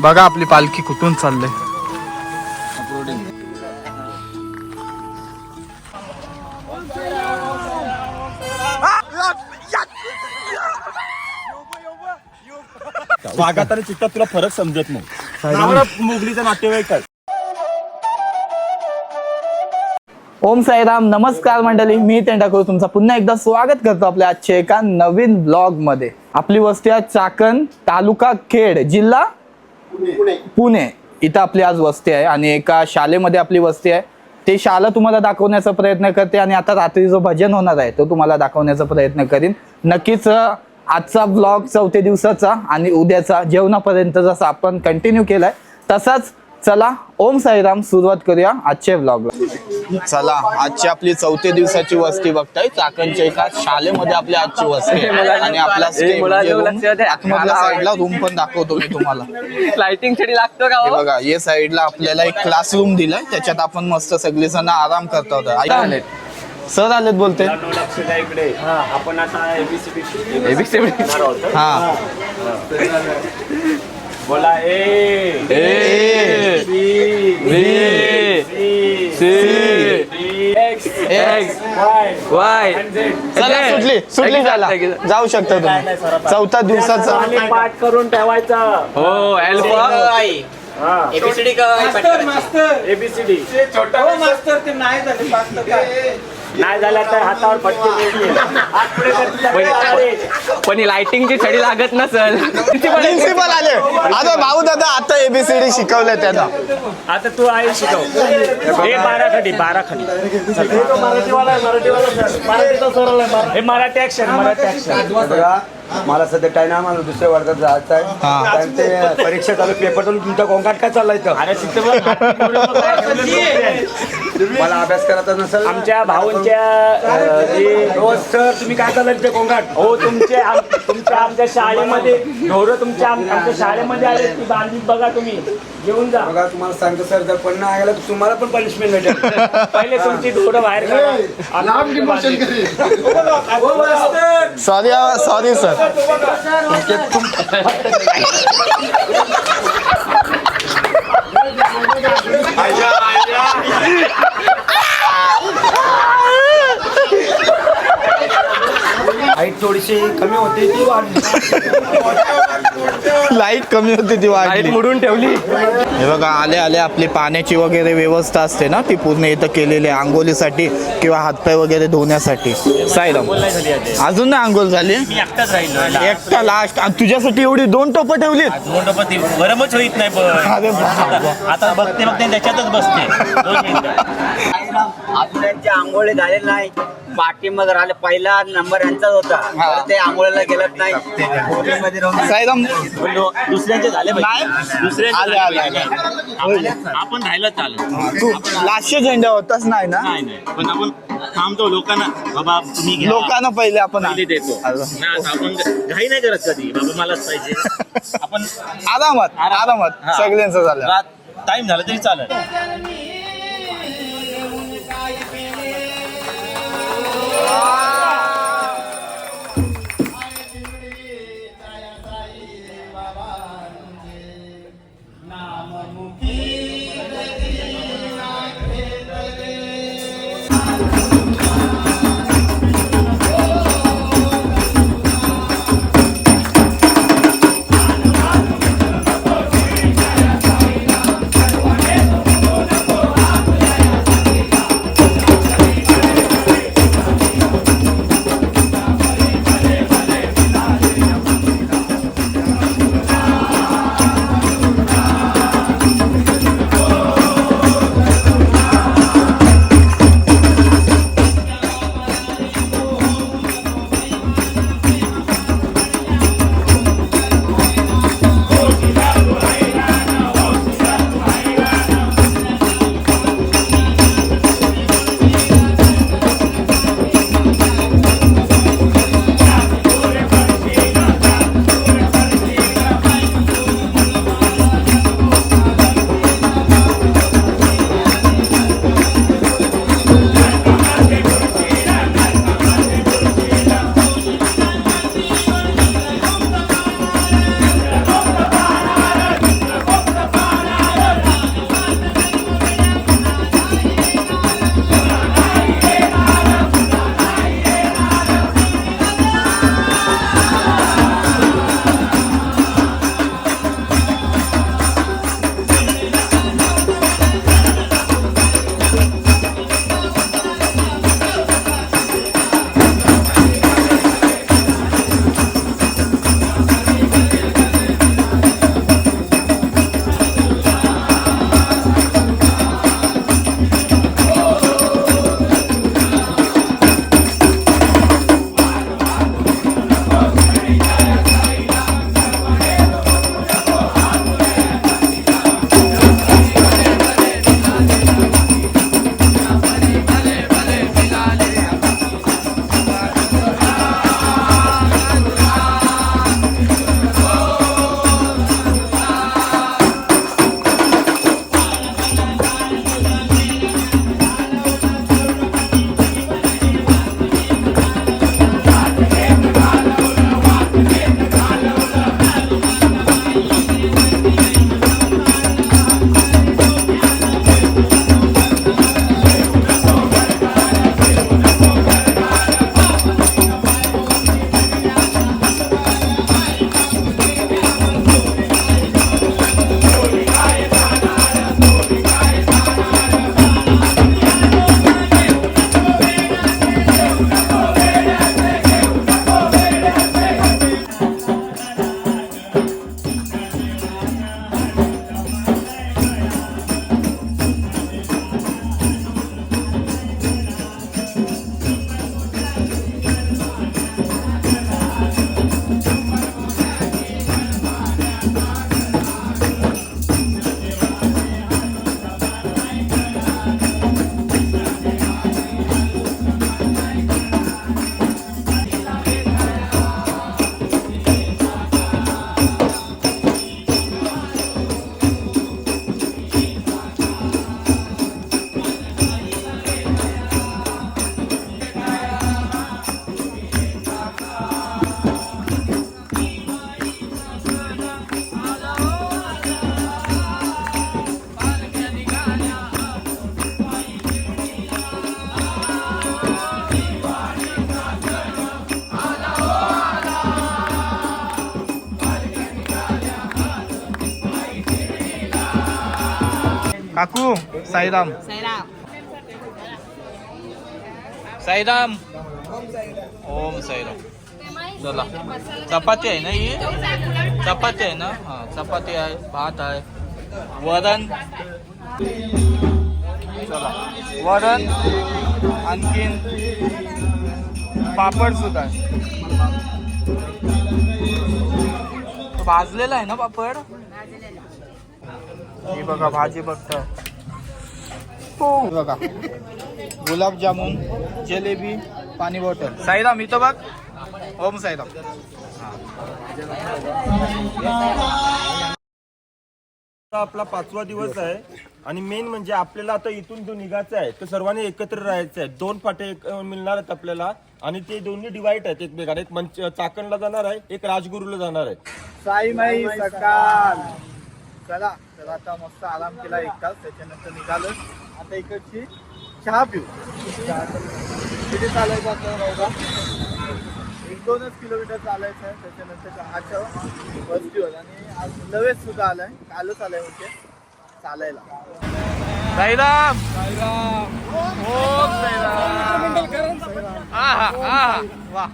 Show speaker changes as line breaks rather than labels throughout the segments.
बघा आपली पालखी कुठून चाललंय
वाघात आणि चित्तात तुला फरक समजत नाही. मोगलीचा नातेवाईक
ओम साईराम नमस्कार मंडळी. मी तेंडाकूर तुमचं पुन्हा एकदा स्वागत करतो आपल्या आजच्या एका नवीन ब्लॉगमध्ये आपली वस्ती आहे चाकण तालुका खेड जिल्हा पुणे. इथं आपली आज वस्ती आहे आणि एका शाळेमध्ये आपली वस्ती आहे. ते शाळा तुम्हाला दाखवण्याचा प्रयत्न करते आणि आता रात्री जो भजन होणार आहे तो तुम्हाला दाखवण्याचा प्रयत्न करीन. नक्कीच आजचा ब्लॉग चौथ्या दिवसाचा आणि उद्याचा जेवणापर्यंत जसा आपण कंटिन्यू केलाय. तसाच चला ओम साईराम सुरुवात करूया आजच्या ब्लॉगला चला आजची आपली चौथ्या दिवसाची वस्ती बघताय. चाकणच्या एका शाळेमध्ये आपली आजची वस्ती आहे. आणि आपला म्हणजे आतमधल्या साईडला रूम पण दाखवतो मी तुम्हाला.
लाइटिंगसाठी लागतो का
हे? बघा या साईडला आपल्याला एक क्लासरूम दिलाय. त्याच्यात आपण मस्त सगळे जण आराम करता होता सर आलेत बोलते.
आपण आता A B C B
ABCD.
हा.
बोला A.
A.
X.
X,
Y.
चला सुटली सुटली झाला जाऊ शकता तुम्ही. चौथा दिवसाचा
पाठ करून ठेवायचा.
हो अल्फा
एबीसीडी एबीसीडी नाही झाला तर हातावर फटके.
पण लाइटिंगची छडी लागत नसल.
प्रिन्सिपल आले. आता भाऊ दादा आता एबीसीडी शिकवलंय त्यांना.
आता तू आहे शिकव. हे बारा खडी बारा खडी आहे हे मराठी ऍक्शन मराठी ऍक्शन
बघा मला सध्या टाइम आम्हाला दुसऱ्या वर्गात जायचं
हा.
आहे कारण ते परीक्षा चालू पेपर चालू तुमचा गोंगाट काय चाललाय
बघ,
मला अभ्यास करायचा नसेल
आमच्या भाऊंच्या जे
रोज सर तुम्ही काय चाललाय ते गोंगाट
हो तुमचे आम- तुमच्या आमच्या शाळेमध्ये ढोरं तुमच्या आम- आमच्या शाळेमध्ये आले ती बांधलीत बघा तुम्ही. घेऊन जा.
बघा तुम्हाला सांगतो सर जर पण नाही आलं तर तुम्हाला पण पनिशमेंट भेटेल.
पहिले तुमची ढोरं बाहेर काढा. आम्ही बांधली.
Sorry sorry. सर
हाईट थोडीशी कमी होती ती वाढली.
लाइट कमी होती ती
लाइट
वाढली
मुडून ठेवली.
हे बघा आले आले आपली पाण्याची वगैरे व्यवस्था असते ना ती पूर्ण इथं केलेली आहे आंघोलीसाठी किंवा हातपाय वगैरे धुण्यासाठी. साईराम अजून नाही आंघोळ झाली?
मी एकटाच राहिलो
एकटा लास्ट तुझ्यासाठी एवढी दोन टोपं ठेवलीत?
मोठपती गरमच होईत नाही. आता बघते बघते त्याच्यातच बसते. दोन मिनिटं.
आपल्यांचे आंघोळी झाले नाही पाठीमध्ये राहिले पहिला नंबर यांचाच होता. तर ते आंघोळीला गेलत नाही. राहून
दुसऱ्यांचे झाले.
नाही.
दुसऱ्यांचे
आले, आले.
आपण- राहिलं चालत
तू लास्ट झेंडा होताच नाही ना?
नाही नाही. पण आपण थांबतो. लोकांना बाबा तुम्ही घ्या.
लोकांना पहिले आपण
पहिले देतो.
अरे.
नाही, असं आपण घाई नाही करत कधी. बाबा मलाच पाहिजे. आपण
आरामात आरामात.
हा.
सगळ्यांचं झालं.
रात टाइम झाला तरी चालेल.
Ó! साईराम. साईराम. ओम साईराम. चला. चपाती आहे ना ही? चपाती आहे ना? हा चपाती आहे भात आहे. वरण. चला. वरण आणखीन पापड सुद्धा आहे. भाजलेला आहे ना पापड? ही बघा भाजी बघताय हो बघा. गुलाबजामुन जलेबी पाणी बॉटल. साईराम इथं बघ. ओम साईराम.
आपला पाचवा दिवस आहे आणि मेन म्हणजे आपल्याला आता इथून जो निघायचं आहे तर सर्वांनी एकत्र राहायचं आहे. दोन पाटे एक, अं, मिळणार आहेत आपल्याला आणि ते दोन्ही डिवाइड आहेत एकमेकांना. एक मंच चाकणला जाणार आहे एक राजगुरूला जाणार आहे.
साई माई सकाळ. चला. तर आता मस्त आराम केला एक तास त्याच्यानंतर निघालो. आता इकडची चहा पिऊ. किती चालायचं आपल्याला एक दोनच किलोमीटर चालायचं आहे त्याच्यानंतर चहाच्या वस्तीवर. आणि आज नवेच सुद्धा आलाय. कालच आलाय म्हणजे चालायला. साईराम! ओम साईराम. आहा आहा वा.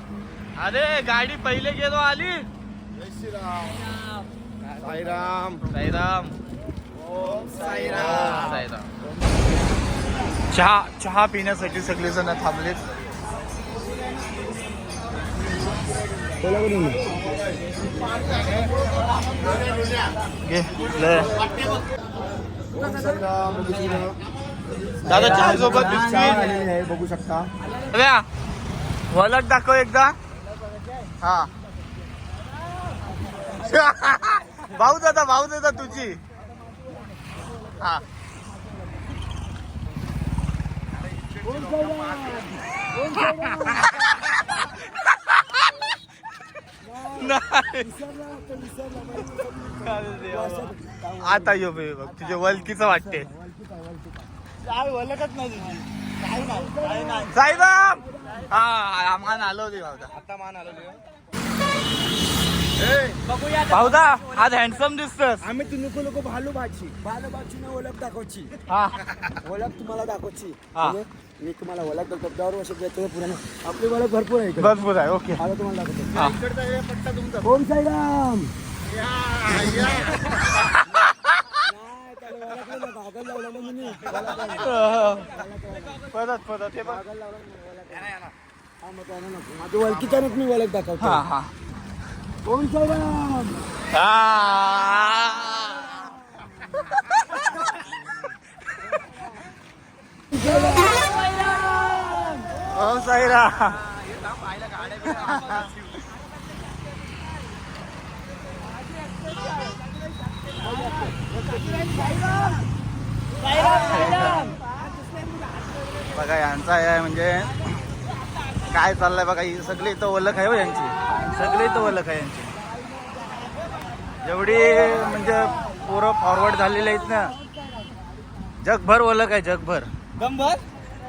अरे गाडी पहिले गेलो आली. साईराम साईराम साईराम साईराम. चहा चहा पिण्यासाठी सगळे जण थांबलेत. दादा चहा सोबत बिस्किट?
बघू शकता.
वलक दाखव एकदा. हा. भाऊ दादा भाऊ दादा तुझी. हा. आता यो बे बघ तुझे वलकीच वाटते काय वलकच नाही तुझी. साईराम हा आम्हाला आलो होते आता मान आलो भाऊदा आज हँडसम दिसतस.
आम्ही तू नको नको भालूबाची भालूबाची ना ओळख दाखवची.
हा.
ओळख तुम्हाला दाखवची.
हा.
म्हणजे मी तुम्हाला ओळख दाखवतो. दर वर्षी देतो पुराणे. आपली ओळख भरपूर आहे.
भरपूर आहे. ओके.
आता तुम्हाला दाखवतो.
हा.
ओम साईराम.
परत परत.
माझं ओळखीच्यानंच मी ओळख दाखवतो. ओम साईराम
ओम बघा यांचा आहे म्हणजे काय चाललंय बघा ही सगळी इथं ओळख आहे हो यांची. सगळी इथं ओळख आहे यांची. जेवढी म्हणजे पोरं फॉरवर्ड झालेले आहेत ना. जगभर ओळख आहे जगभर.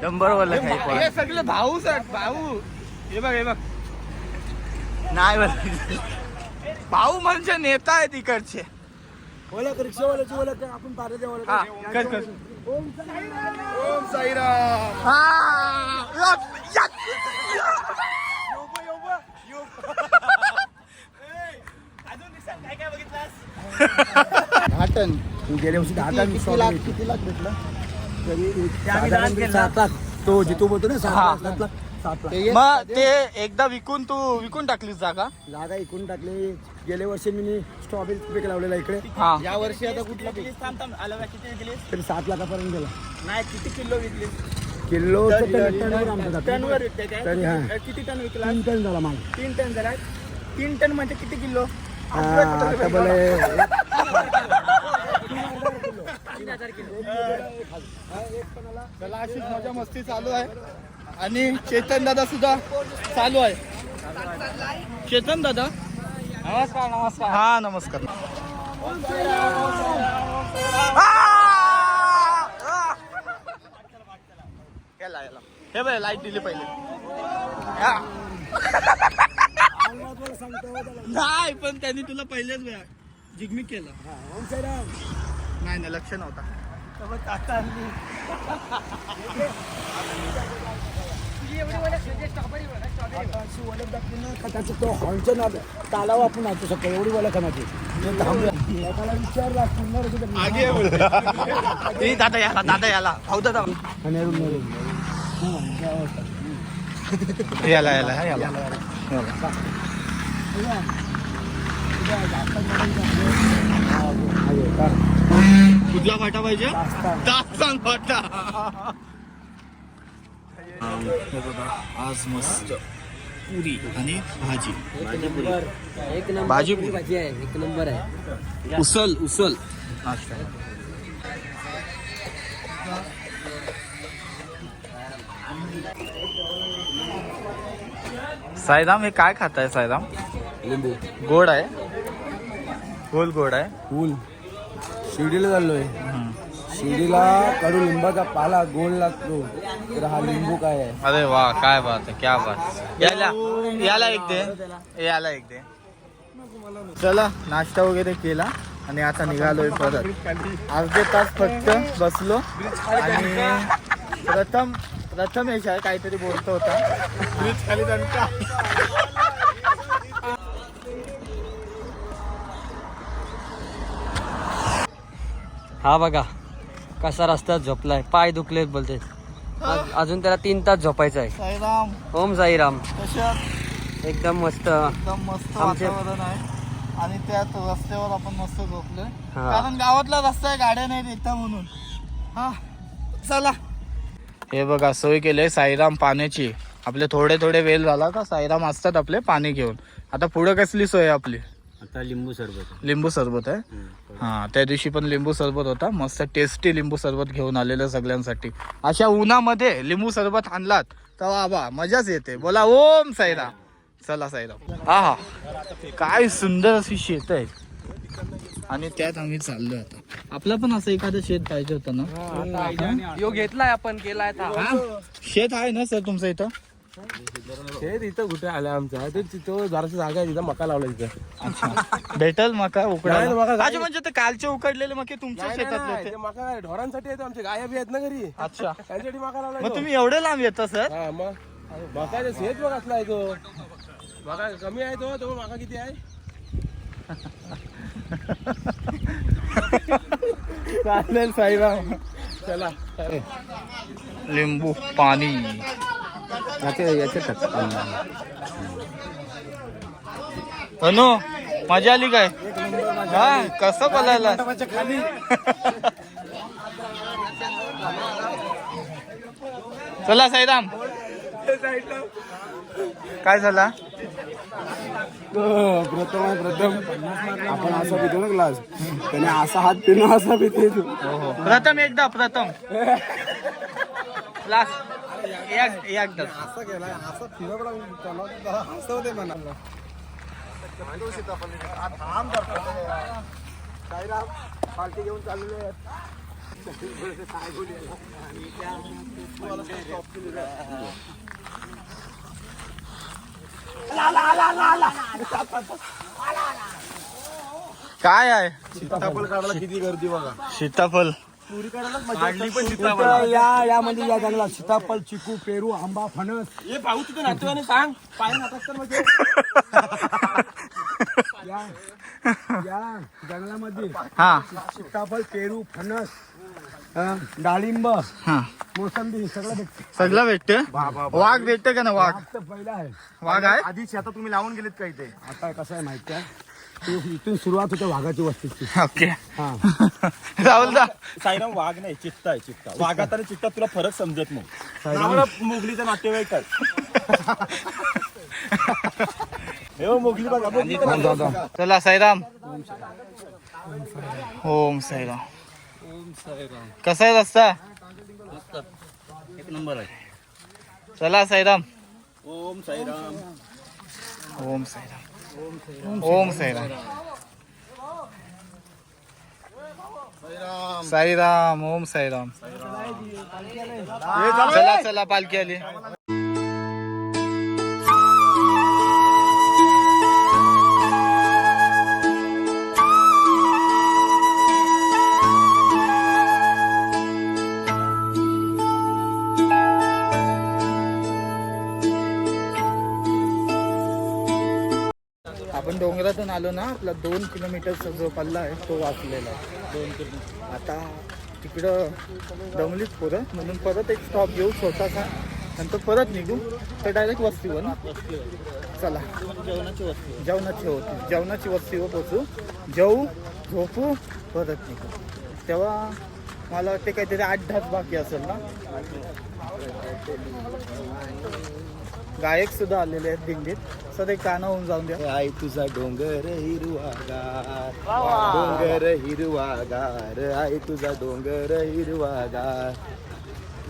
शंभर ओळख आहे पोरं.
हे सगळे भाऊ भाऊ. हे बघ हे बघ.
नाही बरं. भाऊ म्हणजे नेता आहे तिकडचे
ओळख रिक्षावाल्याची ओळख आहे, आपण पारे ओळख
हा
आहे.
कर कर.
ओम साईराम.
हा टन
गेल्या वर्षी दहा टन किती लाख किती लाख भेटलं? तरी साधारण सात लाख तो जितू बोलतो ना सात
हा.
लाख सात लाख सात लाख.
मग ते एकदा विकून तू विकून टाकलीस जागा?
जागा इकून टाकली. गेल्या वर्षी मी स्ट्रॉबेरी पीक लावलेला इकडे.
हा.
या वर्षी आता कुठला किती विकली
तरी सात लाखापर्यंत गेला.
नाही किती किलो विकली
किलो टनवर
काय?
हा.
किती टन विकला?
तीन टन झाला माल.
तीन टन झाला? तीन टन म्हणजे किती किलो?
हा, आता बोले
चला अशीच मजा मस्ती चालू आहे. आणि चेतन दादा सुद्धा चालू आहे. चेतन दादा? नमस्कार नमस्कार. हा नमस्कार. हे बघ लाइट दिली पहिले. नाही पण त्यांनी तुला पहिलेच वेळा जिग्मी केलं. नाही नाही लक्ष नव्हता
त्याचं तो हॉलचं ना तालाव आपण नाचू शकतो एवढी कमाची एकाला विचारला सुंदर होती
दादा याला दादा याला भाऊ दादा
नेहरू नेहरू
याला याला हा, याला कुठला फाटा पाहिजे? दास्तान. फाटा. आज मस्त पुरी आणि भाजी.
एक
भाजी
भाजी आहे एक नंबर आहे.
उसल उसल साईराम हे काय खाताय साईराम
लिंबू.
गोड आहे. गोल गोड आहे.
फुल. शिर्डीला चाललोय. शिर्डीला कडू लिंबाचा पाला गोड लागतो. तर हा लिंबू काय आहे?
अरे वा काय बात आहे क्या बात याला याला एक दे. याला एक दे. चला नाश्ता वगैरे केला आणि आता निघालोय परत. अर्धे तास फक्त बसलो आणि प्रथम प्रथम यश आहे काहीतरी बोलतो होता.
हा बघा कसा रस्त्यात झोपलाय. पाय दुखलेत बोलते. अजून त्याला तीन तास झोपायचं आहे
साईराम.
ओम साईराम. एकदम मस्त.
एकदम मस्त
आमचे-
वातावरण आहे. आणि त्यात रस्त्यावर आपण मस्त झोपलोय.
हा.
कारण गावातला रस्ता आहे गाड्या नाही येता म्हणून. हा चला. हे बघा सोय केली साईराम पाण्याची. आपले थोडे थोडे वेळ झाला का साईराम असतात आपले पाणी घेऊन. आता पुढे कसली सोय आहे आपली?
आता लिंबू सरबत
लिंबू सरबत आहे? हा त्या दिवशी पण लिंबू सरबत होता. मस्त टेस्टी लिंबू सरबत घेऊन आलेलं सगळ्यांसाठी. अशा उन्हामध्ये लिंबू सरबत आणलात तर वा वा मजाच येते. बोला ओम साईराम. चला साईराम. हा हा काय सुंदर अशी शेत आहे. आणि त्यात आम्ही चाललोय आता. आपलं पण असं एखादं शेत पाहिजे होतं ना?
यो घेतलाय आपण केलाय
हा? शेत आहे ना सर तुमचं इथं?
हे इथं कुठे आलं आमचं? ते तिथं जराशी जागा आहे तिथं मका लावला तिथं.
अच्छा. भेटल मका
नाही,
उकडायला
मका
अच्छा म्हणजे ते कालचे उकडलेले मके तुमच्या शेतातले
ते
होते?
मका काय ढोरांसाठी येतो आमचे गाया बी आहेत ना घरी.
अच्छा.
त्यांच्यासाठी मका लावला
मग तुम्ही एवढे लांब येता सर?
हा मग मका शेत बघ असला आहे तो. मका कमी आहे तो तो मका किती आहे?
चालेल साईराम
चला.
लिंबू पाणी. अनु मजा आली काय? हा कसं बोलायला चला साईराम. काय झाला?
प्रथम आहे प्रथम आपण असा पितो ना ग्लास त्याने असा हात पिणं असा पिते तू
प्रथम एकदा प्रथम. एक एकदा
असं केलाय असं हसवते म्हणा पार्टी घेऊन चाललेले आहेत
काय आहे?
सीताफळ काढायला किती गर्दी बघा.
सीताफळ.
इथं या यामध्ये या जंगलात सीताफळ चिकू पेरू आंबा फणस.
हे भाऊ तिथे नातेवाने सांग. पाय नाटक तर म्हणजे.
या या जंगलामध्ये
हा.
सीताफळ पेरू फणस अं, डाळिंब
हा.
मोसंबी सगळं भेटतं.
सगळं भेटते? वाघ भेटते का ना वाघ?
पहिला आहे.
वाघ आहे?
आधी आता तुम्ही लावून गेलेत का इथे?
आता कसं आहे माहिती आहे? ते इथून सुरुवात होते वाघाची वस्तीची.
ओके.
हा.
राहुल दा.
साईराम वाघ नाही चित्ता आहे चित्ता. वाघात आणि चित्तात तुला फरक समजत नाही. नावाला मोगलीचा नातेवाईक आहे. हे हो, मोगली बघा मोगली बघा.
चला साईराम. ओम साईराम. कसा आहे रस्ता?
एक नंबर आहे
चला साईराम.
ओम साईराम.
ओम साईराम. ओम साईराम. साईराम ओम साईराम. चला चला पालखी आली. आपण डोंगरातून आलो ना आपला दोन किलोमीटरचा जो पल्ला आहे तो वाचलेला आहे. दोन किलोमीटर. आता तिकडं दमलीत पोरं म्हणून परत एक स्टॉप घेऊ छोटासा. नंतर परत निघू. तर डायरेक्ट वस्तीवर ना चला. जेवणाची वस्ती जेवणाची होती. जेवणाची वस्तीवर पोचू जेवू झोपू परत निघू. तेव्हा मला वाटते काहीतरी आठ ढास बाकी असेल ना? गायक सुद्धा आलेले आहेत दिंडीत. सर एक गाणं होऊन जाऊन द्या.
आई तुझा डोंगर हिरवागार. डोंगर हिरवागार. आई तुझा डोंगर हिरवागार.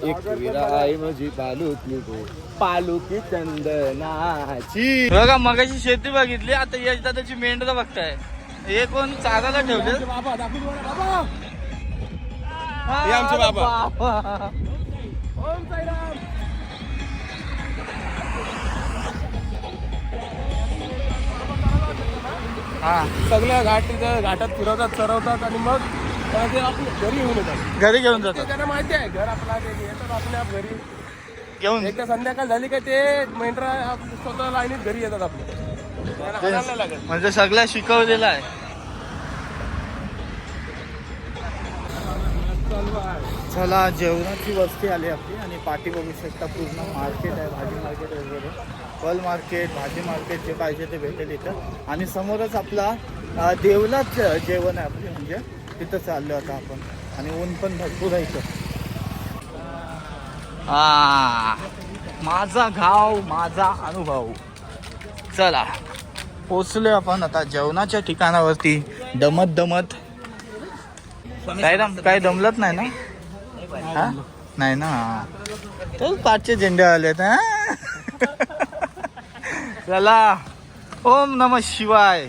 एक विरा आई माझी पालुकी गो पालुकी चंदनाची.
बघा मगाची शेती बघितली आता यशदा त्याची मेंढर बघताय. हे कोण चाराला ठेवले?
बाबा दाखवून बघा, बाबा.
हे आमचे बाबा.
हा
सगळ्या घाट तिथं घाटात फिरवतात चरवतात आणि मग ते आपल्या घरी येऊन येतात.
घरी घेऊन जातात.
त्यांना माहिती आहे घर आपला ते येतात आपल्या घरी.
घेऊन
एकदा संध्याकाळ झाली का ते मेंढरा आप- स्वतः लाईनीत घरी येतात आपल्या त्यांना हाणायला नाही लागत.
म्हणजे सगळ्या शिकवलेलं आहे. चला जेवणाची वस्ती आली आपली आणि पाठी बघू शकता पूर्ण मार्केट आहे भाजी मार्केट वगैरे. फल मार्केट भाजी मार्केट जे पाहिजे ते भेटेल इथं. आणि समोरच आपला देवलाच जेवण आहे आपली म्हणजे तिथं चाललो आता आपण. आणि ऊन पण भरपूर आहे इथं. माझा गाव माझा अनुभव. चला पोचलो आपण आता जेवणाच्या ठिकाणावरती दमत दमत. साईराम काय दमलत नाही ना? नाही ना? तर पाचशे झेंडे आलेत हा? चला ओम नम शिवाय.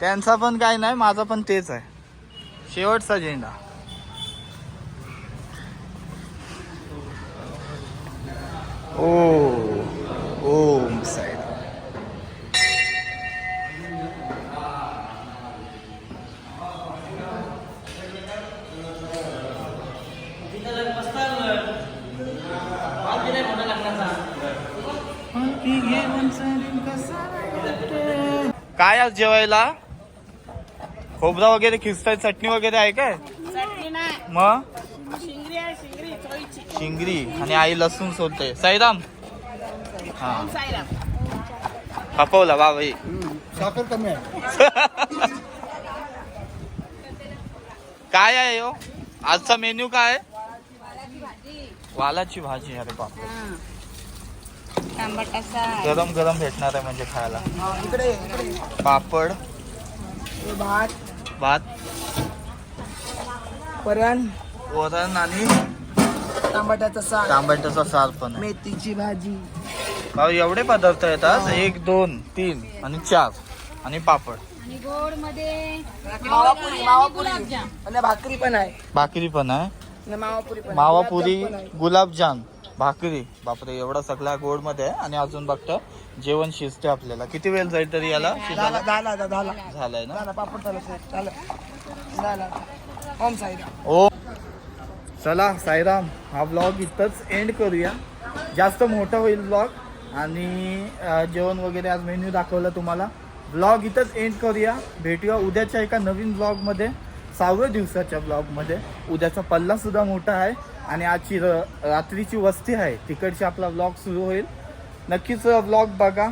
त्यांचा पण काय नाही माझा पण तेच आहे. शेवटचा झेंडा. ओ ओम साहेब काय आज जेवायला? खोबरा वगैरे खिचताय चटणी वगैरे आहे काय?
चटणी नाही.
मग?
शिंगरी आहे शिंगरी चोळीची
शिंगरी आणि आई लसूण सोलते साईराम? हा. खपवला वा भाई
साखर कमी आहे.
काय आहे हो? आजचा मेन्यू काय आहे? वालाची भाजी. अरे बाप गरम गरम भेटणार आहे म्हणजे खायला.
इकडे इकडे
पापड.
भात.
भात.
वरण.
वरण आणि
टमाट्याचा
तांबट्याचा सार पण आहे.
मेथीची भाजी.
भाऊ एवढे पदार्थ येतात. एक दोन तीन आणि चार आणि पापड.
आणि गोडमध्ये
मावापुरी मावापुरी.
गुलाबजाम.
आणि भाकरी पण आहे.
भाकरी पण आहे.
आणि मावापुरी पण आहे.
मावापुरी
गुलाबजाम पण आहे.
भाकरी. बापरे एवढा सगळा गोडमध्ये आणि अजून बघतं जेवण शिजते आपल्याला. किती वेळ जाईल तरी याला?
झाला
झालंय ना?
झाला पापड झाला साहेब. झालं. झाला. ओम साईराम.
ओ. चला साईराम हा ब्लॉग इथंच एंड करूया. जास्त मोठा होईल ब्लॉग आणि जेवण वगैरे आज मेन्यू दाखवला तुम्हाला. ब्लॉग इथंच एंड करूया. भेटूया उद्याच्या एका नवीन ब्लॉगमध्ये सहाव्या दिवसाच्या ब्लॉगमध्ये उद्याचा पल्ला सुद्धा मोठा आहे आणि आजची र रात्रीची वस्ती आहे. तिकडची आपला ब्लॉग सुरू होईल. नक्कीच ब्लॉग बघा.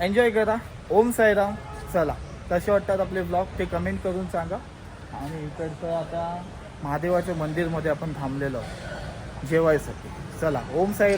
एन्जॉय करा. ओम साईराम. चला. कसे वाटतात आपले ब्लॉग ते कमेंट करून सांगा. आणि इकडचं आता महादेवाच्या मंदिरमध्ये आपण थांबलेलो. आहोत जेवायसाठी. चला. ओम साईराम.